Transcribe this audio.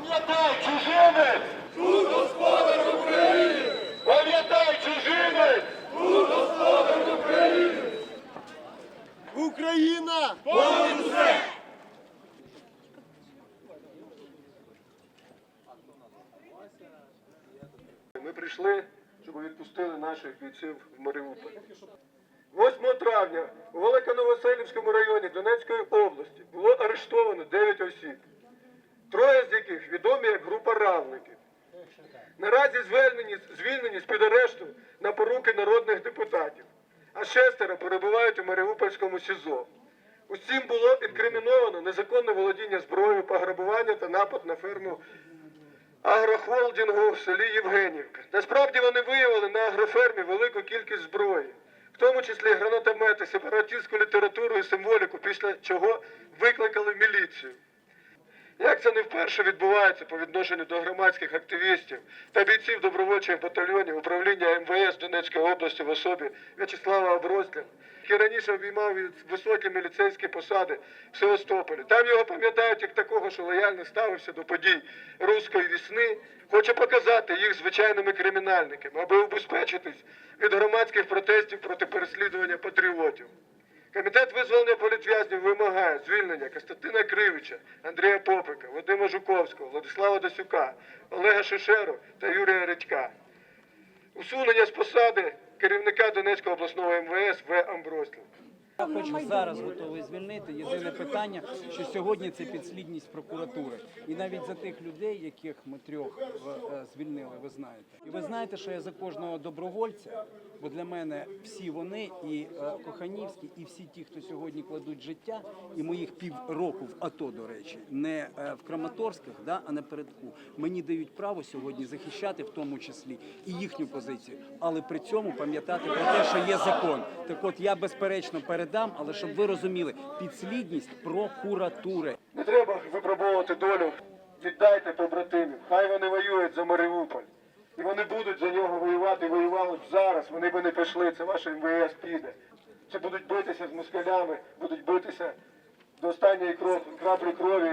Пам'ятай, чужинець! Тут господар України! Пам'ятай, чужинець! Тут господар України! Україна! Понад усе! Ми прийшли, щоб відпустили наших бійців в Маріуполь. 8 травня у Великоновоселівському районі Донецької області було арештовано 9 осіб, троє з відомі як група равників. Наразі звільнені, звільнені з-під арешту на поруки народних депутатів, а шестеро перебувають у Маріупольському СІЗО. Усім було інкриміновано незаконне володіння зброєю, пограбування та напад на ферму агрохолдингу в селі Євгенівка. Насправді вони виявили на агрофермі велику кількість зброї, в тому числі гранатомети, сепаратистську літературу і символіку, після чого викликали міліцію. Як це не вперше відбувається по відношенню до громадських активістів та бійців добровольчих батальйонів управління МВС Донецької області в особі В'ячеслава Абросля, який раніше обіймав високі міліцейські посади в Севастополі. Там його пам'ятають як такого, що лояльно ставився до подій руської вісни, хоче показати їх звичайними кримінальниками, аби убезпечитись від громадських протестів проти переслідування патріотів. Комітет визволення політв'язнів вимагає звільнення Костянтина Кривича, Андрія Попика, Вадима Жуковського, Владислава Досюка, Олега Шишеру та Юрія Редька. Усунення з посади керівника Донецького обласного МВС В. Амброслів. Я хочу зараз готовий звільнити. Єдине питання, що сьогодні це підслідність прокуратури. І навіть за тих людей, яких ми трьох е, звільнили, ви знаєте. І ви знаєте, що я за кожного добровольця, бо для мене всі вони, і е, Коханівські, і всі ті, хто сьогодні кладуть життя, і моїх півроку в АТО, до речі, не е, в Краматорських, да, а на передку. Мені дають право сьогодні захищати в тому числі і їхню позицію, але при цьому пам'ятати про те, що є закон. Так от я безперечно передам, але щоб ви розуміли, підслідність прокуратури. Не треба випробовувати долю. Віддайте побратимів. Хай вони воюють за Маріуполь. І вони будуть за нього воювати, воювали б зараз. Вони би не пішли. Це ваше МВС піде. Це будуть битися з москалями, будуть битися до останньої краплі крові.